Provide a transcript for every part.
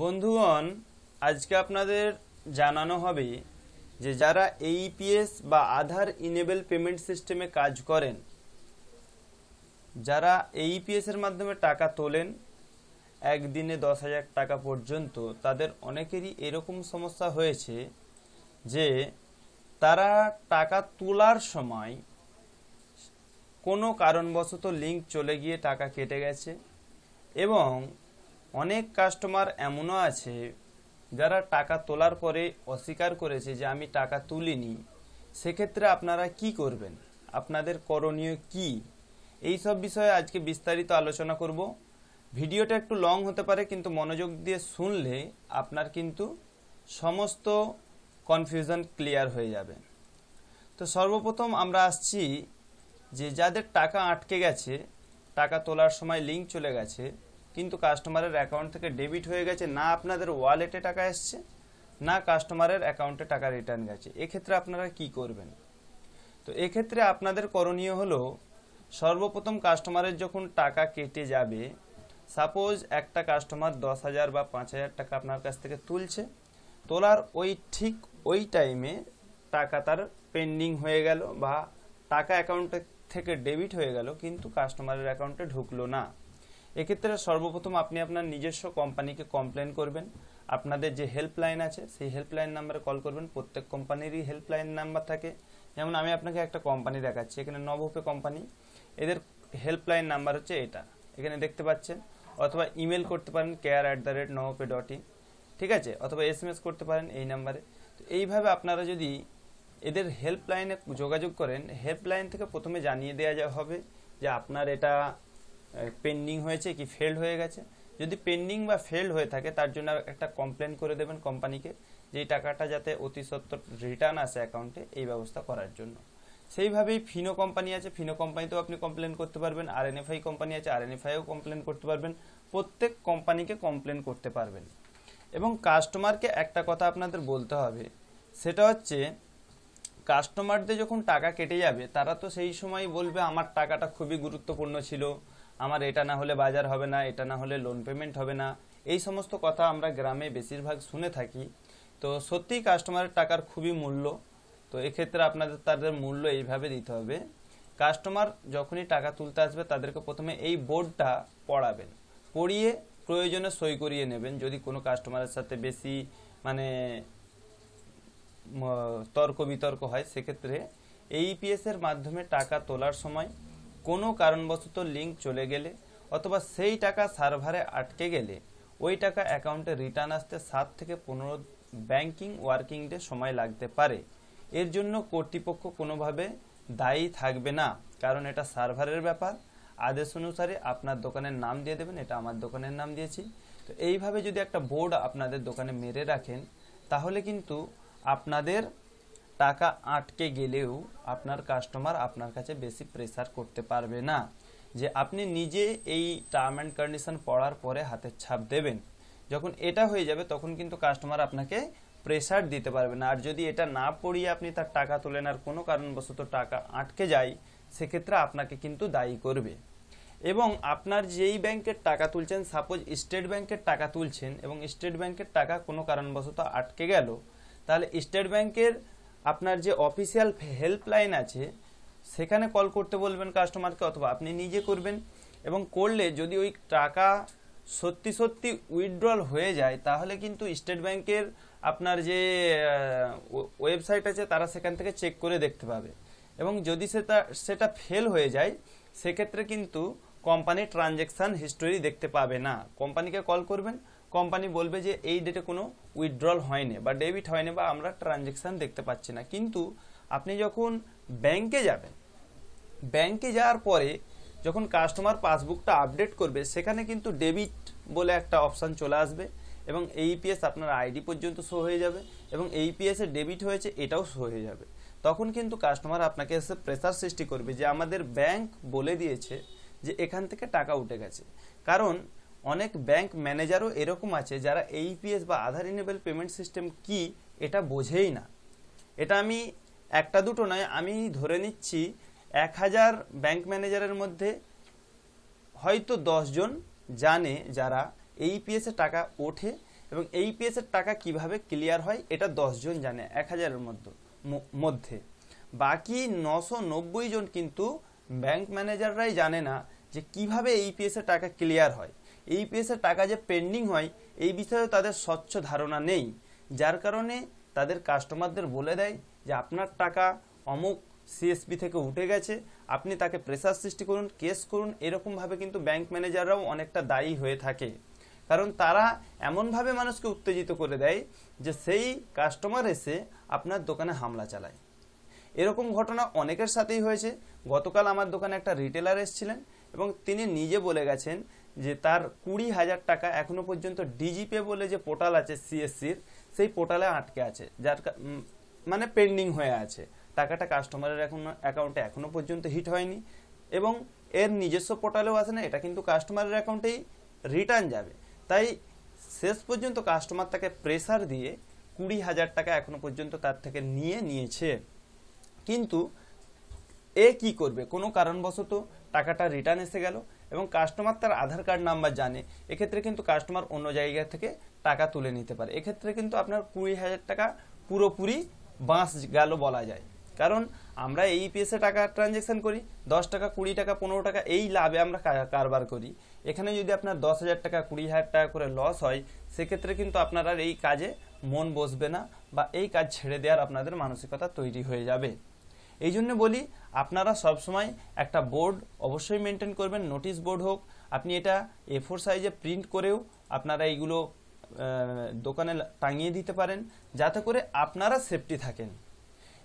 বন্ধুগণ, আজকে আপনাদের জানানো হবে যে যারা এইপিএস বা আধার ইনেবল পেমেন্ট সিস্টেমে কাজ করেন, যারা এইপিএস এর মাধ্যমে টাকা তোলেন, একদিনে দশ হাজার টাকা পর্যন্ত, তাদের অনেকেরই এরকম সমস্যা হয়েছে যে তারা টাকা তোলার সময় কোনো কারণবশত লিঙ্ক চলে গিয়ে টাকা কেটে গেছে এবং অনেক কাস্টমার এমনও আছে যারা টাকা তোলার পরে অস্বীকার করেছে যে আমি টাকা তুলিনি। সেক্ষেত্রে আপনারা কি করবেন? আপনাদের করণীয় কি? এই সব বিষয়ে আজকে বিস্তারিত আলোচনা করব। ভিডিওটা একটু লং হতে পারে, কিন্তু মনোযোগ দিয়ে শুনলে আপনার কিন্তু সমস্ত কনফিউশন ক্লিয়ার হয়ে যাবে। তো সর্বপ্রথম আমরা আসছি যে যাদের টাকা আটকে গেছে, টাকা তোলার সময় লিঙ্ক চলে গেছে কিন্তু কাস্টমারের অ্যাকাউন্ট থেকে ডেবিট হয়ে গেছে, না আপনাদের ওয়ালেটে টাকা এসছে, না কাস্টমারের অ্যাকাউন্টে টাকা রিটার্ন গেছে। এক্ষেত্রে আপনারা কি করবেন? তো এক্ষেত্রে আপনাদের করণীয় হলো, সর্বপ্রথম কাস্টমারের যখন টাকা কেটে যাবে সাপোজ একটা কাস্টমার দশ হাজার বা পাঁচ হাজার টাকা আপনার কাছ থেকে তুলছে, তোলার ওই ঠিক ওই টাইমে টাকা তার পেন্ডিং হয়ে গেল বা টাকা অ্যাকাউন্টে থেকে ডেবিট হয়ে গেল, কিন্তু কাস্টমারের অ্যাকাউন্টে ঢুকলো না। এক্ষেত্রে সর্বপ্রথম আপনি আপনার নিজস্ব কোম্পানিকে কমপ্লেন করবেন। আপনাদের যে হেল্পলাইন আছে, সেই হেল্পলাইন নাম্বারে কল করবেন। প্রত্যেক কোম্পানিরই হেল্পলাইন নাম্বার থাকে। যেমন আমি আপনাকে একটা কোম্পানি দেখাচ্ছি, এখানে নবহপে কোম্পানি এদের হেল্পলাইন নাম্বার হচ্ছে এটা। এখানে দেখতে পাচ্ছেন, অথবা ইমেল করতে পারেন কেয়ার অ্যাট দ্য রেট নবপে ডট ইন ঠিক আছে? অথবা এস এম এস করতে পারেন এই নাম্বারে তো এইভাবে আপনারা যদি এদের হেল্পলাইনে যোগাযোগ করেন হেল্পলাইন থেকে প্রথমে জানিয়ে দেওয়া হবে যে আপনার এটা পেন্ডিং হয়েছে কি ফেল্ড হয়ে গেছে? যদি পেন্ডিং বা ফেল্ড হয়ে থাকে, তার জন্য একটা কমপ্লেন করে দেবেন কোম্পানিকে যে টাকাটা যাতে অতি সত্তর রিটার্ন আসে অ্যাকাউন্টে এই ব্যবস্থা করার জন্য। সেইভাবেই ফিনো কোম্পানি আছে। ফিনো কোম্পানিতেও আপনি কমপ্লেন করতে পারবেন। আর এনএফআই কোম্পানি আছে। আর এনএফআইও কমপ্লেন করতে পারবেন। প্রত্যেক কোম্পানিকে কমপ্লেন করতে পারবেন। এবং কাস্টমারকে একটা কথা আপনাদের বলতে হবে, সেটা হচ্ছে কাস্টমারদের যখন টাকা কেটে যাবে, তারা তো সেই সময় বলবে, আমার টাকাটা খুবই গুরুত্বপূর্ণ ছিল। আমার এটা না হলে বাজার হবে না, এটা না হলে লোন পেমেন্ট হবে না। এই সমস্ত কথা আমরা গ্রামে বেশিরভাগ শুনে থাকি। তো সত্যিই কাস্টমারের টাকার খুবই মূল্য। তো এক্ষেত্রে আপনাদের, তাদের মূল্য এইভাবে দিতে হবে। কাস্টমার যখনই টাকা তুলতে আসবে, তাদেরকে প্রথমে এই বোর্ডটা পড়াবেন। পড়িয়ে প্রয়োজনে সই করিয়ে নেবেন। যদি কোনো কাস্টমারের সাথে বেশি মানে তর্ক বিতর্ক হয়, সেক্ষেত্রে এইপিএস এর মাধ্যমে টাকা তোলার সময় কোনো কারণবশত লিঙ্ক চলে গেলে অথবা সেই টাকা সার্ভারে আটকে গেলে ওই টাকা অ্যাকাউন্টে রিটার্ন আসতে সাত থেকে পনেরো ব্যাংকিং ওয়ার্কিং ডে সময় লাগতে পারে। এর জন্য কর্তৃপক্ষ কোনোভাবে দায়ী থাকবে না, কারণ এটা সার্ভারের ব্যাপার। আদেশ অনুসারে আপনার দোকানের নাম দিয়ে দেবেন, এটা আমার দোকানের নাম দিয়েছি। তো এইভাবে যদি একটা বোর্ড আপনাদের দোকানে মেরে রাখেন, তাহলে কিন্তু আপনাদের টাকা আটকে গেলেও আপনার কাস্টমার আপনার কাছে বেশি প্রেসার করতে পারবে না। যে আপনি নিজে এই টার্ম অ্যান্ড কন্ডিশন পড়ার পরে হাতের ছাপ দেবেন। যখন এটা হয়ে যাবে, তখন কিন্তু কাস্টমার আপনাকে প্রেসার দিতে পারবে না। আর যদি এটা না পড়িয়ে আপনি তার টাকা তোলেন আর কোনো কারণবশত টাকা আটকে যায়, সেক্ষেত্রে আপনাকে কিন্তু দায়ী করবে। এবং আপনার যেই ব্যাংকের টাকা তুলছেন সাপোজ স্টেট ব্যাংকের টাকা তুলছেন এবং স্টেট ব্যাংকের টাকা কোনো কারণবশত আটকে গেল, তাহলে স্টেট ব্যাংকের আপনার যে অফিসিয়াল হেল্পলাইন আছে, সেখানে কল করতে বলবেন কাস্টমারকে অথবা আপনি নিজে করবেন এবং করলে যদি ওই টাকা সত্যি সত্যি উইথড্রল হয়ে যায়, তাহলে কিন্তু স্টেট ব্যাংকের আপনার যে ওয়েবসাইট আছে, তারা সেখান থেকে চেক করে দেখতে পাবে। এবং যদি সেটা সেটা ফেল হয়ে যায়, সেক্ষেত্রে কিন্তু কোম্পানি ট্রানজেকশন হিস্টোরি দেখতে পাবে না। কোম্পানিকে কল করবেন কোম্পানি বলবে যে এই ডেটে কোনো উইথড্রল হয়নি বা ডেবিট হয়নি বা আমরা ট্রানজেকশন দেখতে পাচ্ছি না। কিন্তু আপনি যখন ব্যাংকে যাবেন ব্যাংকে যাওয়ার পরে যখন কাস্টমার পাসবুকটা আপডেট করবে, সেখানে কিন্তু ডেবিট বলে একটা অপশান চলে আসবে এবং এইপিএস আপনার আইডি পর্যন্ত শো হয়ে যাবে এবং এইপিএস ডেবিট হয়েছে এটাও শো হয়ে যাবে। তখন কিন্তু কাস্টমার আপনাকে এসে প্রেসার সৃষ্টি করবে যে আমাদের ব্যাংক বলে দিয়েছে যে এখান থেকে টাকা উঠে গেছে। কারণ অনেক ব্যাংক ম্যানেজারও এরকম আছে যারা এইপিএস বা আধার ইনেবল পেমেন্ট সিস্টেম কি এটা বোঝেই না। এটা আমি একটা দুটো নয়, আমি ধরে নিচ্ছি এক হাজার ব্যাংক ম্যানেজারের মধ্যে হয়তো জন জানে যারা এইপিএস এ টাকা ওঠে এবং এই পিএসের টাকা কীভাবে ক্লিয়ার হয় এটা জন জানে এক হাজারের মধ্যে মধ্যে। বাকি নশো নব্বই জন কিন্তু ব্যাংক ম্যানেজাররাই জানে না যে কীভাবে এই পিএসের টাকা ক্লিয়ার হয়। এই পিএসের টাকা যে পেন্ডিং হয়, এই বিষয়ে তাদের স্বচ্ছ ধারণা নেই। যার কারণে তাদের কাস্টমারদের বলে দেয় যে, আপনার টাকা অমুক সিএসপি থেকে উঠে গেছে, আপনি তাকে প্রেসার সৃষ্টি করুন কেস করুন। এরকমভাবে কিন্তু ব্যাংক ম্যানেজাররাও অনেকটা দায়ী হয়ে থাকে। কারণ তারা এমনভাবে মানুষকে উত্তেজিত করে দেয় যে, সেই কাস্টমার এসে আপনার দোকানে হামলা চালায়। এরকম ঘটনা অনেকের সাথেই হয়েছে। গতকাল আমার দোকানে একটা রিটেলার এসেছিলেন এবং তিনি নিজে বলে গেছেন যে তার কুড়ি হাজার টাকা এখনও পর্যন্ত ডিজিপে বলে যে পোর্টাল আছে সিএসসির, সেই পোর্টালে আটকে আছে, যার মানে পেন্ডিং হয়ে আছে। টাকাটা কাস্টমারের এখন অ্যাকাউন্টে এখনও পর্যন্ত হিট হয়নি এবং এর নিজস্ব পোর্টালেও আসে না, এটা কিন্তু কাস্টমারের অ্যাকাউন্টেই রিটার্ন যাবে। তাই শেষ পর্যন্ত কাস্টমার তাকে প্রেসার দিয়ে কুড়ি হাজার টাকা এখনও পর্যন্ত তার থেকে নিয়ে নিয়েছে। কিন্তু এ কি করবে? কোনো কারণবশত টাকাটা রিটার্ন এসে গেল। এবং কাস্টমার তার আধার কার্ড নাম্বার জানে, এক্ষেত্রে কিন্তু কাস্টমার অন্য জায়গা থেকে টাকা তুলে নিতে পারে। এক্ষেত্রে কিন্তু আপনার কুড়ি হাজার টাকা পুরোপুরি বাঁশ গেল বলা যায়। কারণ আমরা এই পিএসে টাকা ট্রানজেকশন করি, দশ টাকা, কুড়ি টাকা, পনেরো টাকা, এই লাভে আমরা কারবার করি। এখানে যদি আপনার দশ হাজার টাকা, কুড়ি হাজার টাকা করে লস হয়, সেক্ষেত্রে কিন্তু আপনার আর এই কাজে মন বসবে না বা এই কাজ ছেড়ে দেওয়ার আপনাদের মানসিকতা তৈরি হয়ে যাবে। এই জন্য বলি, আপনারা সবসময় একটা বোর্ড অবশ্যই মেনটেন করবেন, নোটিশ বোর্ড হোক। আপনি এটা এ ফোর সাইজে প্রিন্ট করেও আপনারা এইগুলো দোকানে টাঙিয়ে দিতে পারেন, যাতে করে আপনারা সেফটি থাকেন।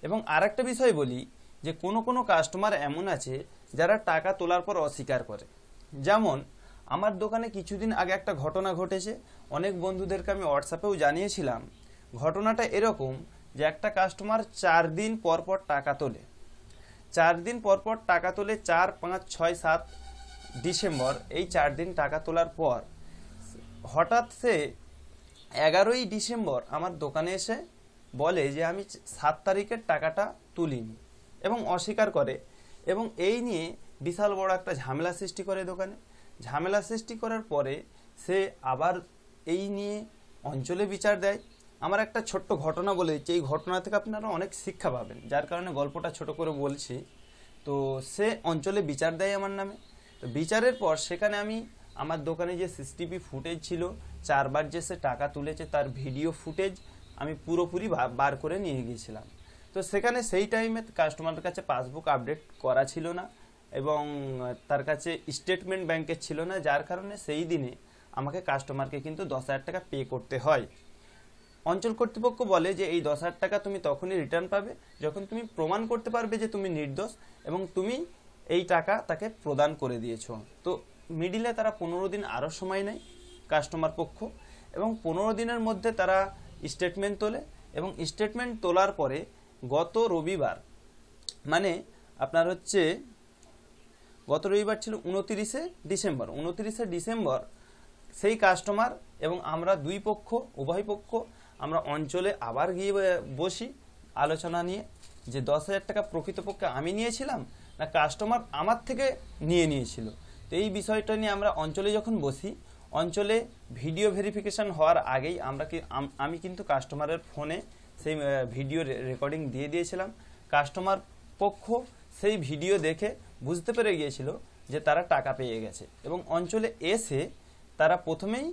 এবং আরেকটা বিষয় বলি, যে কোনো কোনো কাস্টমার এমন আছে যারা টাকা তোলার পর অস্বীকার করে। যেমন, আমার দোকানে কিছুদিন আগে একটা ঘটনা ঘটেছে। অনেক বন্ধুদেরকে আমি হোয়াটসঅ্যাপেও জানিয়েছিলাম। ঘটনাটা এরকম যে একটা কাস্টমার চার দিন পর পর টাকা তোলে। চার দিন পর পর টাকা তোলে চার, পাঁচ, ছয়, সাত ডিসেম্বর, এই চার দিন টাকা তোলার পর হঠাৎ সে এগারোই ডিসেম্বর আমার দোকানে এসে বলে যে, আমি সাত তারিখের টাকাটা তুলিনি। এবং অস্বীকার করে। এবং এই নিয়ে বিশাল বড় একটা ঝামেলা সৃষ্টি করে দোকানে। ঝামেলা সৃষ্টি করার পরে সে আবার এই নিয়ে অঞ্চলে বিচার দেয়। আমার একটা ছোট্ট ঘটনা বলে দিচ্ছি। এই ঘটনা থেকে আপনারা অনেক শিক্ষা পাবেন। যার কারণে গল্পটা ছোট করে বলছি। তো সে অঞ্চলে বিচার দেয় আমার নামে। তো বিচারের পর সেখানে আমি আমার দোকানে যে সিসিটিভি ফুটেজ ছিল, চারবার যে সে টাকা তুলেছে তার ভিডিও ফুটেজ আমি পুরোপুরি বার করে নিয়ে গিয়েছিলাম। তো সেখানে সেই টাইমে কাস্টমারের কাছে পাসবুক আপডেট করা ছিল না এবং তার কাছে স্টেটমেন্ট ব্যাংকের ছিল না, যার কারণে সেই দিনে আমাকে কাস্টমারকে কিন্তু দশ হাজার টাকা পে করতে হয়। অঞ্চল কর্তৃপক্ষ বলে যে এই দশ হাজার টাকা তুমি তখনই রিটার্ন পাবে যখন তুমি প্রমাণ করতে পারবে যে তুমি নির্দোষ এবং তুমি এই টাকা তাকে প্রদান করে দিয়েছ। তো মিডিলে তারা পনেরো দিন আরও সময় নেয় কাস্টমার পক্ষ এবং পনেরো দিনের মধ্যে তারা স্টেটমেন্ট তোলে এবং স্টেটমেন্ট তোলার পরে গত রবিবার মানে আপনার হচ্ছে গত রবিবার ছিল উনতিরিশে ডিসেম্বর উনতিরিশে ডিসেম্বর সেই কাস্টমার এবং আমরা দুই পক্ষ, উভয় পক্ষ আমরা অঞ্চলে আবার গিয়ে বসি, আলোচনা নিয়ে। যে দশ হাজার টাকা প্রকৃতপক্ষে আমি নিয়েছিলাম না কাস্টমার আমার থেকে নিয়ে নিয়েছিল। তো এই বিষয়টা নিয়ে আমরা অঞ্চলে যখন বসি, অঞ্চলে ভিডিও ভেরিফিকেশন হওয়ার আগেই আমরা কি, আমি কিন্তু কাস্টমারের ফোনে সেই ভিডিও রেকর্ডিং দিয়ে দিয়েছিলাম। কাস্টমার পক্ষ সেই ভিডিও দেখে বুঝতে পেরে গিয়েছিল যে তারা টাকা পেয়ে গেছে এবং অঞ্চলে এসে তারা প্রথমেই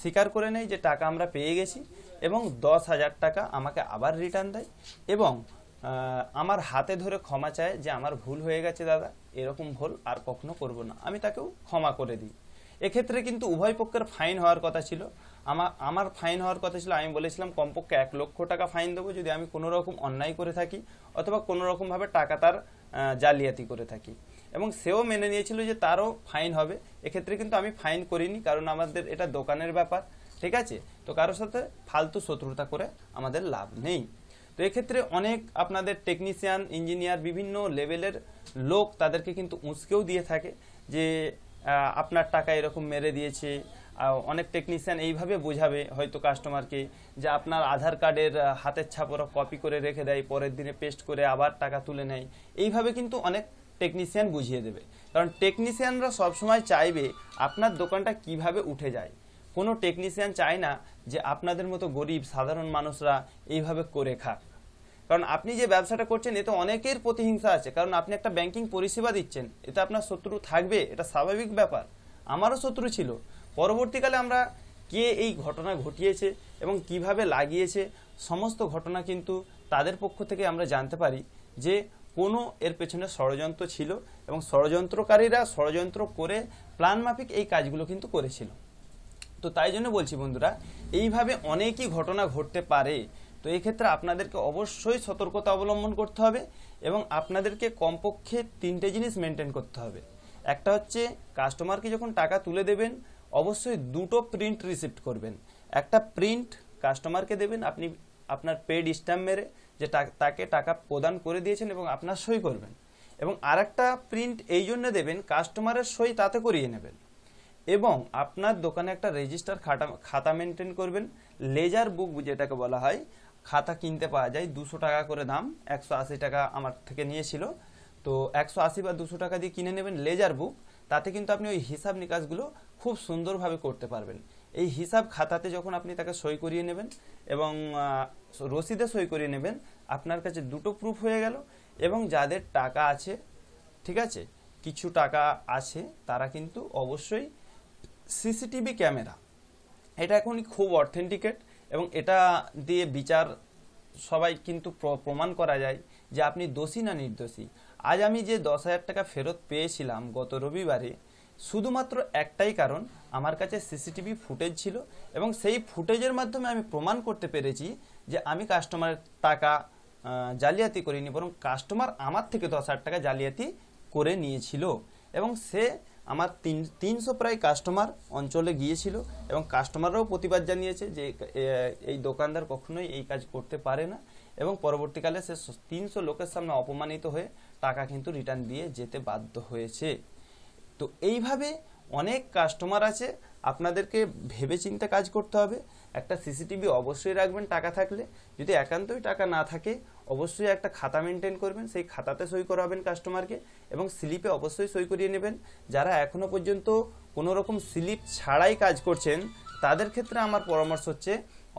স্বীকার করে নেয় যে টাকা আমরা পেয়ে গেছি। এবং দশ হাজার টাকা আমাকে আবার রিটার্ন দেয় এবং আমার হাতে ধরে ক্ষমা চায় যে আমার ভুল হয়ে গেছে দাদা, এরকম ভুল আর কখনো করব না। আমি তাকেও ক্ষমা করে দিই। এক্ষেত্রে কিন্তু উভয় পক্ষের ফাইন হওয়ার কথা ছিল। আমার আমার ফাইন হওয়ার কথা ছিল। আমি বলেছিলাম, কমপক্ষে এক লক্ষ টাকা ফাইন দেবো যদি আমি কোনো রকম অন্যায় করে থাকি অথবা কোনো রকমভাবে টাকা তার জালিয়াতি করে থাকি। এবং সেও মেনে নিয়েছিল যে তারও ফাইন হবে। এক্ষেত্রে কিন্তু আমি ফাইন করিনি, কারণ আমাদের এটা দোকানের ব্যাপার। ঠিক আছে? তো কারোর সাথে ফালতু শত্রুতা করে আমাদের লাভ নেই। তো এক্ষেত্রে অনেক আপনাদের টেকনিশিয়ান ইঞ্জিনিয়ার বিভিন্ন লেভেলের লোক তাদেরকে কিন্তু উস্কেও দিয়ে থাকে যে আপনার টাকা এরকম মেরে দিয়েছে অনেক টেকনিশিয়ান এইভাবে বোঝাবে হয়তো কাস্টমারকে যে আপনার আধার কার্ডের হাতের ছাপরা কপি করে রেখে দেয়, পরের দিনে পেস্ট করে আবার টাকা তুলে নেয়। এইভাবে কিন্তু অনেক টেকনিশিয়ান বুঝিয়ে দেবে। কারণ টেকনিশিয়ানরা সবসময় চাইবে আপনার দোকানটা কীভাবে উঠে যায়। কোনো টেকনিশিয়ান চায় না যে আপনাদের মতো গরিব, সাধারণ মানুষরা এইভাবে করে খাক। কারণ আপনি যে ব্যবসাটা করছেন, এতে অনেকের প্রতিহিংসা আছে। কারণ আপনি একটা ব্যাংকিং পরিষেবা দিচ্ছেন, এতে আপনার শত্রু থাকবে, এটা স্বাভাবিক ব্যাপার। আমারও শত্রু ছিল। পরবর্তীকালে আমরা কে এই ঘটনা ঘটিয়েছে এবং কীভাবে লাগিয়েছে, সমস্ত ঘটনা কিন্তু তাদের পক্ষ থেকে আমরা জানতে পারি যে কোনো এর পেছনে ষড়যন্ত্র ছিল এবং ষড়যন্ত্রকারীরা ষড়যন্ত্র করে প্ল্যান মাফিক এই কাজগুলো কিন্তু করেছিল। তো তাই জন্য বলছি বন্ধুরা, এইভাবে অনেকই ঘটনা ঘটতে পারে। তো এই ক্ষেত্রে আপনাদেরকে অবশ্যই সতর্কতা অবলম্বন করতে হবে এবং আপনাদেরকে কমপক্ষে তিনটে জিনিস মেনটেন করতে হবে। একটা হচ্ছে কাস্টমারকে যখন টাকা তুলে দেবেন, অবশ্যই দুটো প্রিন্ট রিসিপ্ট করবেন। একটা প্রিন্ট কাস্টমারকে দেবেন, আপনি আপনার পেড স্ট্যাম্প মেরে যে তাকে টাকা প্রদান করে দিয়েছেন এবং আপনার সই করবেন। এবং আরেকটা প্রিন্ট এই জন্য দেবেন কাস্টমারের সই তাতে করিয়ে নেবেন। এবং আপনার দোকানে একটা রেজিস্টার খাতা খাতা মেনটেন করবেন। লেজার বুক যেটাকে বলা হয়, খাতা কিনতে পাওয়া যায়। দুশো টাকা করে দাম, একশো আশি টাকা আমার থেকে নিয়েছিল। তো একশো আশি বা দুশো টাকা দিয়ে কিনে নেবেন লেজার বুক তাতে কিন্তু আপনি ওই হিসাব নিকাশগুলো খুব সুন্দরভাবে করতে পারবেন। এই হিসাব খাতাতে যখন আপনি তাকে সই করিয়ে নেবেন এবং রসিদে সই করিয়ে নেবেন, আপনার কাছে দুটো প্রুফ হয়ে গেল এবং যাদের টাকা আছে, ঠিক আছে, কিছু টাকা আছে, তারা কিন্তু অবশ্যই সিসিটিভি ক্যামেরা। এটা এখনই খুব অথেন্টিকেট এবং এটা দিয়ে বিচার সবাই কিন্তু প্র- প্রমাণ করা যায় যে আপনি দোষী না নির্দোষী। আজ আমি যে দশ হাজার টাকা ফেরত পেয়েছিলাম গত রবিবারে, শুধুমাত্র একটাই কারণ, আমার কাছে সিসিটিভি ফুটেজ ছিল এবং সেই ফুটেজের মাধ্যমে আমি প্রমাণ করতে পেরেছি যে আমি কাস্টমারের টাকা জালিয়াতি করিনি, বরং কাস্টমার আমার থেকে দশ হাজার টাকা জালিয়াতি করে নিয়েছিল। এবং সে আমার তিন, তিনশো প্রায় কাস্টমার অঞ্চলে গিয়েছিল এবং কাস্টমাররাও প্রতিবাদ জানিয়েছে যে এই দোকানদার কখনোই এই কাজ করতে পারে না এবং পরবর্তীকালে সে তিনশো লোকের সামনে অপমানিত হয়ে টাকা কিন্তু রিটার্ন দিয়ে যেতে বাধ্য হয়েছে। তো এইভাবে অনেক কাস্টমার আছে, আপনাদেরকে ভেবে চিন্তে কাজ করতে হবে। একটা সিসিটিভি অবশ্যই রাখবেন টাকা থাকলে। যদি একান্তই টাকা না থাকে, অবশ্যই একটা খাতা মেনটেন করবেন। সেই খাতাতে সই করাবেন কাস্টমারকে এবং স্লিপে অবশ্যই সই করিয়ে নেবেন। যারা এখনও পর্যন্ত কোনো রকম স্লিপ ছাড়াই কাজ করছেন, তাদের ক্ষেত্রে আমার পরামর্শ হচ্ছে,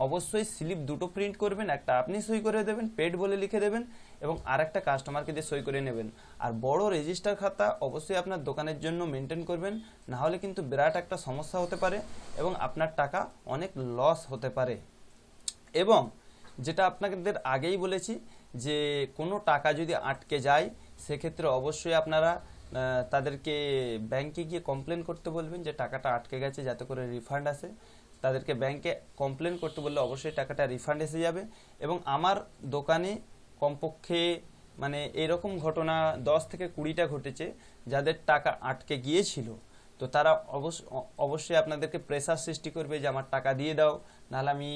অবশ্যই স্লিপ দুটো প্রিন্ট করবেন, একটা আপনি সই করে দেবেন, পেড বলে লিখে দেবেন, এবং আর একটা কাস্টমারকে দিয়ে সই করে নেবেন। আর বড় রেজিস্টার খাতা অবশ্যই আপনার দোকানের জন্য মেনটেন করবেন, না হলে কিন্তু বিরাট একটা সমস্যা হতে পারে এবং আপনার টাকা অনেক লস হতে পারে। এবং যেটা আপনাদের আগেই বলেছি, যে কোনো টাকা যদি আটকে যায় সেক্ষেত্রে অবশ্যই আপনারা তাদেরকে ব্যাংকে গিয়ে কমপ্লেন করতে বলবেন যে টাকাটা আটকে গেছে যাতে করে রিফান্ড আসে। তাদেরকে ব্যাংকে কমপ্লেন করতে বললে অবশ্যই টাকাটা রিফান্ড এসে যাবে। এবং আমার দোকানে কমপক্ষে মানে এরকম ঘটনা দশ থেকে কুড়িটা ঘটেছে যাদের টাকা আটকে গিয়েছিল। তো তারা অবশ্য অবশ্যই আপনাদেরকে প্রেসার সৃষ্টি করবে যে আমার টাকা দিয়ে দাও। নাহলে আমি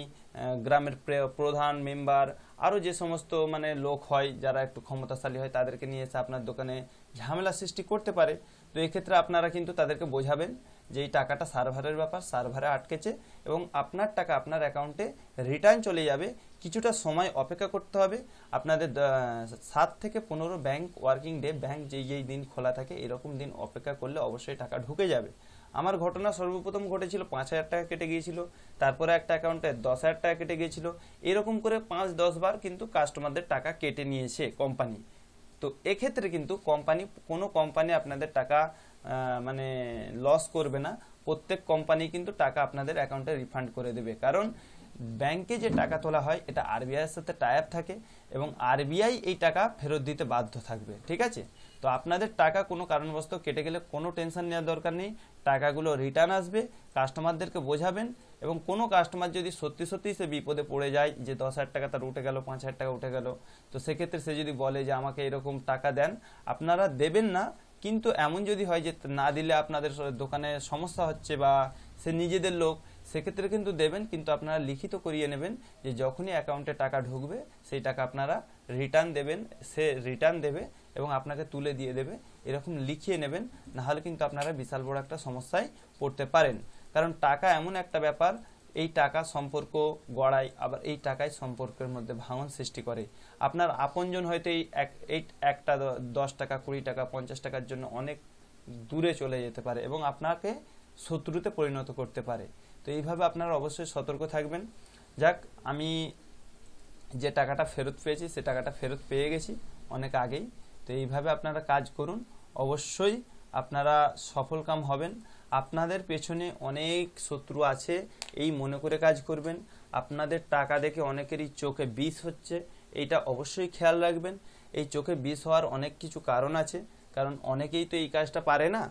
গ্রামের প্রধান মেম্বার আরও যে সমস্ত মানে লোক হয়, যারা একটু ক্ষমতাশালী হয়, তাদেরকে নিয়ে এসে আপনার দোকানে ঝামেলা সৃষ্টি করতে পারে। তো এক্ষেত্রে আপনারা কিন্তু তাদেরকে বোঝাবেন যে এই টাকাটা সার্ভারের ব্যাপার, সার্ভারে আটকেছে এবং আপনার টাকা আপনার অ্যাকাউন্টে রিটার্ন চলে যাবে। কিছুটা সময় অপেক্ষা করতে হবে। আপনাদের সাত থেকে পনেরো ব্যাংক, ওয়ার্কিং ডে ব্যাংক যেই যেই দিন খোলা থাকে, এরকম দিন অপেক্ষা করলে অবশ্যই টাকা ঢুকে যাবে। আমার ঘটনা সর্বপ্রথম ঘটেছিল পাঁচ হাজার টাকা কেটে গিয়েছিল, তারপরে একটা অ্যাকাউন্টে দশ হাজার টাকা কেটে গিয়েছিল। এরকম করে পাঁচ, দশ বার কিন্তু কাস্টমারদের টাকা কেটে নিয়েছে কোম্পানি তো এক্ষেত্রে কিন্তু কোম্পানি কোনো কোম্পানি আপনাদের টাকা মানে লস করবে না। প্রত্যেক কোম্পানি কিন্তু টাকা আপনাদের অ্যাকাউন্টে রিফান্ড করে দেবে। কারণ ব্যাংকে যে টাকা তোলা হয়, এটা আরবিআই এর সাথে টাই থাকে এবং আরবিআই এই টাকা ফেরত দিতে বাধ্য থাকবে। ঠিক আছে? তো আপনাদের টাকা কোনো কারণবশত কেটে গেলে কোনো টেনশন নেওয়ার দরকার নেই। টাকাগুলো রিটার্ন আসবে কাস্টমারদেরকে বোঝাবেন এবং কোনো কাস্টমার যদি সত্যি সত্যি সে বিপদে পড়ে যায় যে দশ হাজার টাকা তার উঠে গেল, পাঁচ হাজার টাকা উঠে গেল, তো সেক্ষেত্রে সে যদি বলে যে আমাকে এরকম টাকা দেন, আপনারা দেবেন না। কিন্তু এমন যদি হয় যে না দিলে আপনাদের দোকানে সমস্যা হচ্ছে বা সে নিজেদের লোক, সেক্ষেত্রে কিন্তু দেবেন। কিন্তু আপনারা লিখিত করিয়ে নেবেন যে যখনই অ্যাকাউন্টে টাকা ঢুকবে, সেই টাকা আপনারা রিটার্ন দেবেন, সে রিটার্ন দেবে। এবং আপনাকে তুলে দিয়ে দেবে। এরকম লিখিয়ে নেবেন, নাহলে কিন্তু আপনারা বিশাল বড় একটা সমস্যায় পড়তে পারেন। কারণ টাকা এমন একটা ব্যাপার, এই টাকা সম্পর্ক গড়ায়, আবার এই টাকায় সম্পর্কের মধ্যে ভাঙন সৃষ্টি করে। আপনার আপনজন হয়তো এই এক একটা দশ টাকা, কুড়ি টাকা, পঞ্চাশ টাকার জন্য অনেক দূরে চলে যেতে পারে এবং আপনাকে শত্রুতে পরিণত করতে পারে। তো এইভাবে আপনারা অবশ্যই সতর্ক থাকবেন। যাক, আমি যে টাকাটা ফেরত পেয়েছি, সে টাকাটা ফেরত পেয়ে গেছি অনেক আগেই। তো এইভাবে আপনারা কাজ করুন। অবশ্যই আপনারা সফলকাম হবেন। আপনাদের পেছনে অনেক শত্রু আছে, এই মনে করে কাজ করবেন। আপনাদের টাকা দেখে অনেকেরই চোখে বিষ হচ্ছে, এইটা অবশ্যই খেয়াল রাখবেন। এই চোখে বিষ হওয়ার অনেক কিছু কারণ আছে, কারণ অনেকেই তো এই কাজটা পারে না।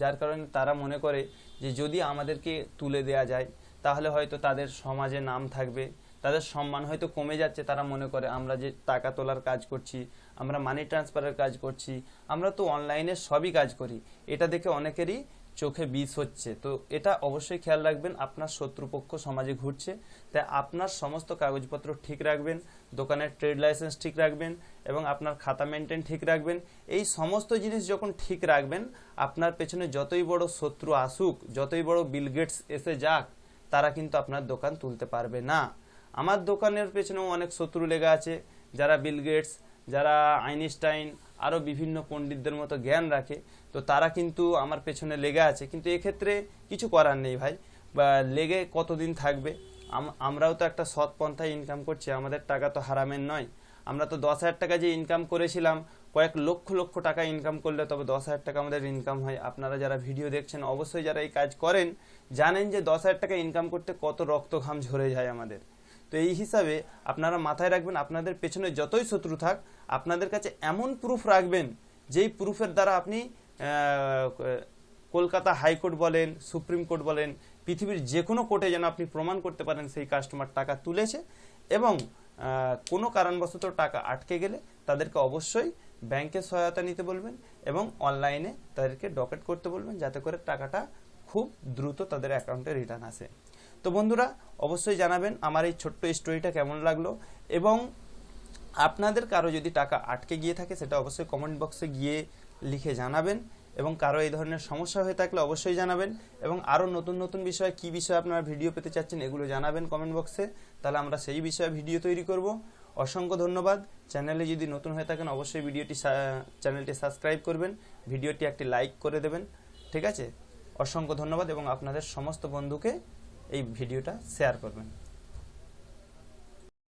যার কারণে তারা মনে করে যে যদি আমাদেরকে তুলে দেয়া যায়, তাহলে হয়তো তাদের সমাজে নাম থাকবে, তাদের সম্মান হয়তো কমে যাচ্ছে। তারা মনে করে, আমরা যে টাকা তোলার কাজ করছি আমরা মানি ট্রান্সফারের কাজ করছি, আমরা তো অনলাইনে সবই কাজ করি। এটা দেখে অনেকেরই চোখে বিষ হচ্ছে। তো এটা অবশ্যই খেয়াল রাখবেন, আপনার শত্রুপক্ষ সমাজে ঘুরছে। তাই আপনার সমস্ত কাগজপত্র ঠিক রাখবেন, দোকানের ট্রেড লাইসেন্স ঠিক রাখবেন এবং আপনার খাতা মেনটেন ঠিক রাখবেন। এই সমস্ত জিনিস যখন ঠিক রাখবেন, আপনার পেছনে যতই বড় শত্রু আসুক, যতই বড় বিল গেটস এসে যাক, তারা কিন্তু আপনার দোকান তুলতে পারবে না। আমার দোকানের পেছনেও অনেক শত্রু লেগে আছে, যারা বিল গেটস যারা আইনস্টাইন আরও বিভিন্ন পণ্ডিতদের মতো জ্ঞান রাখে, তো তারা কিন্তু আমার পেছনে লেগে আছে। কিন্তু এক্ষেত্রে কিছু করার নেই ভাই। বা লেগে কতদিন থাকবে? আমরাও তো একটা সৎ পন্থায় ইনকাম করছি, আমাদের টাকা তো হারামের নয়। আমরা তো দশ হাজার টাকা যে ইনকাম করেছিলাম, কয়েক লক্ষ লক্ষ টাকা ইনকাম করলে তবে দশ হাজার টাকা আমাদের ইনকাম হয়। আপনারা যারা ভিডিও দেখছেন, অবশ্যই যারা এই কাজ করেন, জানেন যে দশ হাজার টাকা ইনকাম করতে কত রক্ত ঘাম ঝরে যায় আমাদের। তো এই হিসাবে আপনারা মাথায় রাখবেন, আপনাদের পেছনে যতই শত্রু থাক, আপনাদের কাছে এমন প্রুফ রাখবেন, যেই প্রুফের দ্বারা আপনি কলকাতা হাইকোর্ট বলেন, সুপ্রিম কোর্ট বলেন, পৃথিবীর যে কোনো কোর্টে যেন আপনি প্রমাণ করতে পারেন সেই কাস্টমার টাকা তুলেছে এবং কোনো কারণবশত টাকা আটকে গেলে তাদেরকে অবশ্যই ব্যাংকের সহায়তা নিতে বলবেন এবং অনলাইনে তাদেরকে ডকেট করতে বলবেন, যাতে করে টাকাটা খুব দ্রুত তাদের অ্যাকাউন্টে রিটার্ন আসে। তো বন্ধুরা, অবশ্যই জানাবেন আমার এই ছোট্ট স্টোরিটা কেমন লাগল এবং আপনাদের কারও যদি টাকা আটকে গিয়ে থাকে সেটা অবশ্যই কমেন্ট বক্সে গিয়ে লিখে জানাবেন এবং কারও এই ধরনের সমস্যা হয়ে থাকলে অবশ্যই জানাবেন এবং আরও নতুন নতুন বিষয়ে কী বিষয়ে আপনারা ভিডিও পেতে চাচ্ছেন এগুলো জানাবেন কমেন্ট বক্সে তাহলে আমরা সেই বিষয়ে ভিডিও তৈরি করব। অসংখ্য ধন্যবাদ। চ্যানেলে যদি নতুন হয়ে থাকেন অবশ্যই ভিডিওটি চ্যানেলটি সাবস্ক্রাইব করবেন। ভিডিওটি একটি লাইক করে দেবেন। ঠিক আছে? অসংখ্য ধন্যবাদ এবং আপনাদের সমস্ত বন্ধুকে এই ভিডিওটা শেয়ার করবেন।